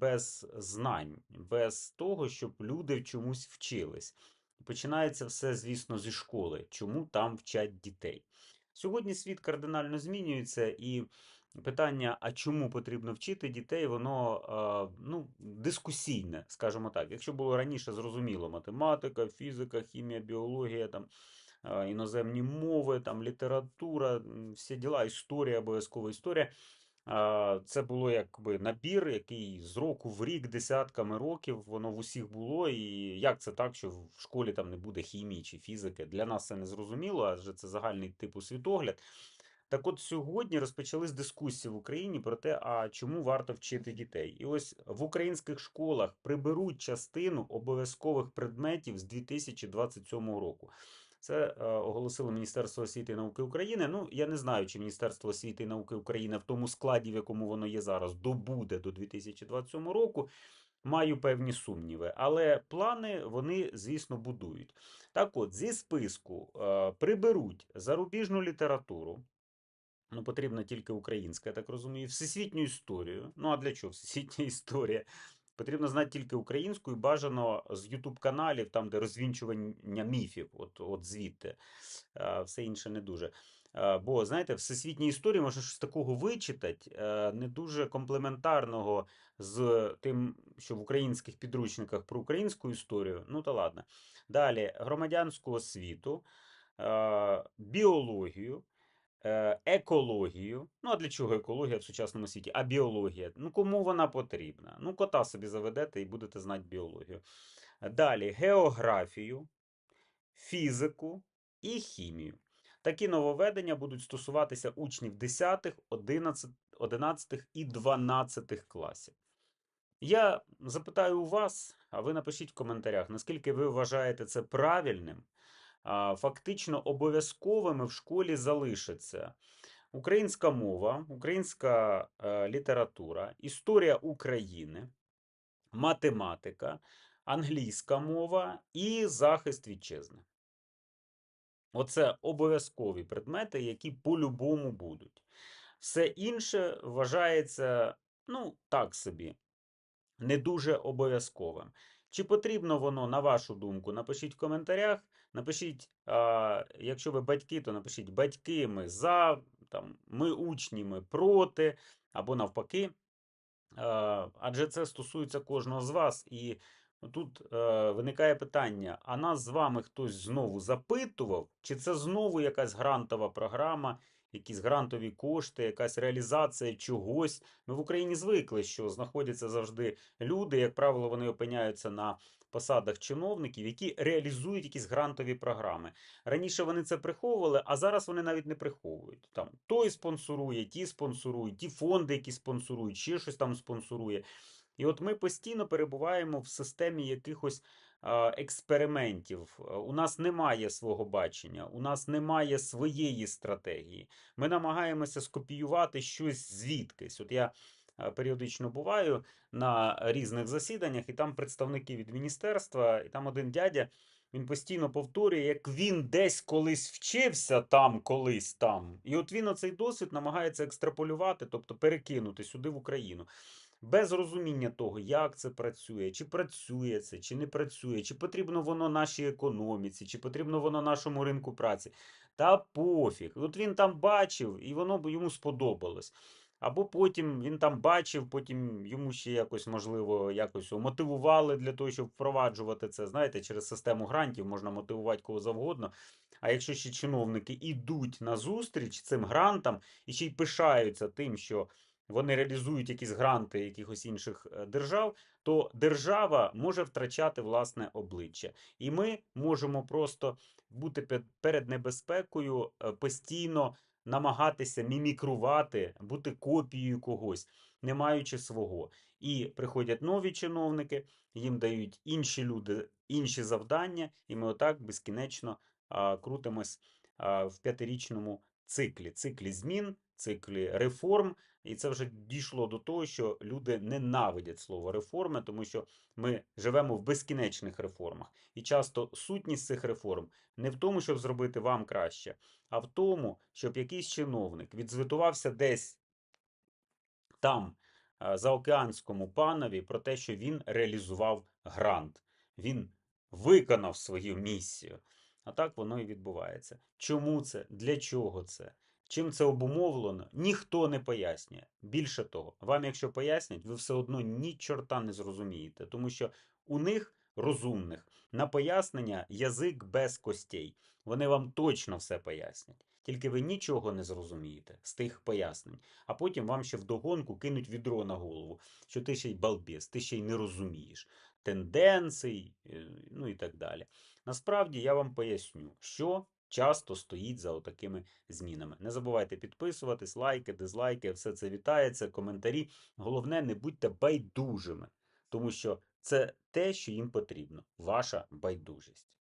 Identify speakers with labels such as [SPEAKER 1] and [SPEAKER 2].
[SPEAKER 1] без знань, без того, щоб люди в чомусь вчились. Починається все, звісно, зі школи, чому там вчать дітей. Сьогодні світ кардинально змінюється, і питання, а чому потрібно вчити дітей, воно ну, дискусійне, скажімо так. Якщо було раніше зрозуміло, математика, фізика, хімія, біологія, там, іноземні мови, там, література, всі діла, історія, обов'язкова історія. Це було якби набір, який з року в рік, десятками років, воно в усіх було. І як це так, що в школі там не буде хімії чи фізики? Для нас це не зрозуміло, адже це загальний типу світогляд. Так от сьогодні розпочались дискусії в Україні про те, а чому варто вчити дітей. І ось в українських школах приберуть частину обов'язкових предметів з 2027 року. Це е, оголосило Міністерство освіти і науки України. Ну, я не знаю, чи Міністерство освіти і науки України в тому складі, в якому воно є зараз, добуде до 2027 року. Маю певні сумніви, але плани вони, звісно, будують. Так от, зі списку е, приберуть зарубіжну літературу. Ну, потрібна тільки українська, я так розумію, всесвітню історію. Ну, а для чого всесвітня історія? Потрібно знати тільки українську і бажано з Ютуб каналів, там, де розвінчування міфів, от, от звідти. Все інше не дуже. Бо, знаєте, всесвітній історії можна щось такого вичитати, е, не дуже комплементарного з тим, що в українських підручниках про українську історію. Ну, та ладно. Далі, громадянську освіту, е, біологію. Е, екологію. Ну, а для чого екологія в сучасному світі? А біологія. Ну, кому вона потрібна? Ну, кота собі заведете і будете знати біологію. Далі географію, фізику і хімію. Такі нововведення будуть стосуватися учнів 10, 11, 11 і 12 класів. Я запитаю у вас, а ви напишіть в коментарях, наскільки ви вважаєте це правильним фактично обов'язковими в школі залишаться українська мова, українська е, література, історія України, математика, англійська мова і захист вітчизни. Оце обов'язкові предмети, які по-любому будуть. Все інше вважається, ну, так собі, не дуже обов'язковим. Чи потрібно воно, на вашу думку, напишіть в коментарях. Напишіть, а, якщо ви батьки, то напишіть батьки ми за, там, ми учні, ми проти, або навпаки. А, адже це стосується кожного з вас. І тут е, виникає питання: а нас з вами хтось знову запитував, чи це знову якась грантова програма? Якісь грантові кошти, якась реалізація чогось. Ми в Україні звикли, що знаходяться завжди люди, як правило, вони опиняються на посадах чиновників, які реалізують якісь грантові програми. Раніше вони це приховували, а зараз вони навіть не приховують. Там той спонсорує, ті спонсорують, ті фонди, які спонсорують, ще щось там спонсорує. І от ми постійно перебуваємо в системі якихось експериментів. У нас немає свого бачення, у нас немає своєї стратегії. Ми намагаємося скопіювати щось звідкись. От я періодично буваю на різних засіданнях, і там представники від міністерства, і там один дядя. Він постійно повторює, як він десь колись вчився там, колись там. І от він оцей досвід намагається екстраполювати, тобто перекинути сюди в Україну без розуміння того, як це працює, чи працює це, чи не працює, чи потрібно воно нашій економіці, чи потрібно воно нашому ринку праці. Та пофіг. От він там бачив, і воно б йому сподобалось. Або потім він там бачив, потім йому ще якось, можливо, якось мотивували для того, щоб впроваджувати це. Знаєте, через систему грантів можна мотивувати кого завгодно. А якщо ще чиновники йдуть на зустріч цим грантам і ще й пишаються тим, що вони реалізують якісь гранти якихось інших е, держав, то держава може втрачати власне обличчя. І ми можемо просто бути перед небезпекою е, постійно намагатися мімікрувати, бути копією когось, не маючи свого. І приходять нові чиновники, їм дають інші люди інші завдання, і ми отак безкінечно а, крутимось а, в п'ятирічному циклі, циклі змін, циклі реформ. І це вже дійшло до того, що люди ненавидять слово реформи, тому що ми живемо в безкінечних реформах. І часто сутність цих реформ не в тому, щоб зробити вам краще, а в тому, щоб якийсь чиновник відзвітувався десь там е, заокеанському панові про те, що він реалізував грант. Він виконав свою місію. А так воно і відбувається. Чому це? Для чого це? Чим це обумовлено, ніхто не пояснює. Більше того, вам, якщо пояснять, ви все одно ні чорта не зрозумієте, тому що у них розумних на пояснення язик без костей. Вони вам точно все пояснять. Тільки ви нічого не зрозумієте з тих пояснень, а потім вам ще вдогонку кинуть відро на голову, що ти ще й балбес, ти ще й не розумієш тенденцій, е, ну і так далі. Насправді я вам поясню, що часто стоїть за отакими змінами. Не забувайте підписуватись, лайки, дизлайки, все це вітається, коментарі. Головне, не будьте байдужими, тому що це те, що їм потрібно. Ваша байдужість.